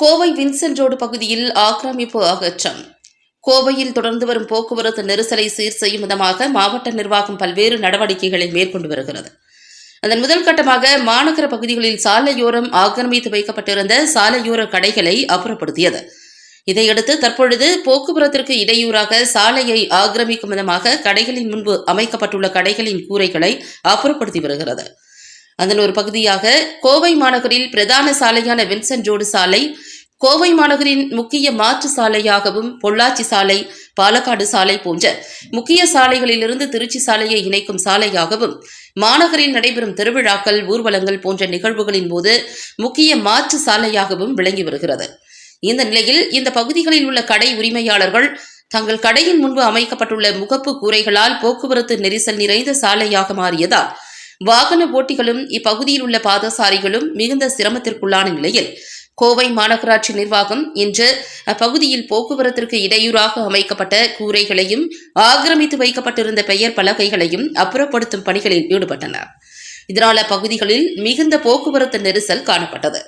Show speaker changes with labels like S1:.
S1: Kovai Vincent road பகுதியில் ஆக்கிரமிப்பு அகற்றம். கோவையில் தொடர்ந்து வரும் போக்குவரத்து நெரிசலை சீர் செய்யும் விதமாக மாவட்ட நிர்வாகம் பல்வேறு நடவடிக்கைகளை மேற்கொண்டு வருகிறது. அதன் முதல் கட்டமாக மாநகர பகுதிகளில் சாலையோரம் ஆக்கிரமித்து வைக்கப்பட்டிருந்த சாலையோர கடைகளை அப்புறப்படுத்தியது. இதையடுத்து தற்பொழுது போக்குவரத்திற்கு இடையூறாக சாலையை ஆக்கிரமிக்கும் விதமாக கடைகளின் முன்பு அமைக்கப்பட்டுள்ள கடைகளின் கூரைகளை அப்புறப்படுத்தி வருகிறது. அதன் ஒரு பகுதியாக கோவை மாநகரில் பிரதான சாலையான வின்சென்ட் ரோடு சாலை கோவை மாநகரின் முக்கிய மாற்று சாலையாகவும் பொள்ளாச்சி சாலை பாலக்காடு சாலை போன்ற முக்கிய சாலைகளிலிருந்து திருச்சி சாலையை இணைக்கும் சாலையாகவும் மாநகரில் நடைபெறும் திருவிழாக்கள் ஊர்வலங்கள் போன்ற நிகழ்வுகளின் போது முக்கிய மாற்று சாலையாகவும் விளங்கி வருகிறது. இந்த நிலையில் இந்த பகுதிகளில் உள்ள கடை உரிமையாளர்கள் தங்கள் கடையின் முன்பு அமைக்கப்பட்டுள்ள முகப்பு கூரைகளால் போக்குவரத்து நெரிசல் நிறைந்த சாலையாக மாறியதால் வாகன ஓட்டிகளும் இப்பகுதியில் உள்ள பாதசாரிகளும் மிகுந்த சிரமத்திற்குள்ளான நிலையில் கோவை மாநகராட்சி நிர்வாகம் இன்று அப்பகுதியில் போக்குவரத்திற்கு இடையூறாக அமைக்கப்பட்ட கூரைகளையும் ஆக்கிரமித்து வைக்கப்பட்டிருந்த பெயர் பலகைகளையும் அப்புறப்படுத்தும் பணிகளில் ஈடுபட்டனர். இதனால் அப்பகுதிகளில் மிகுந்த போக்குவரத்து நெரிசல் காணப்பட்டது.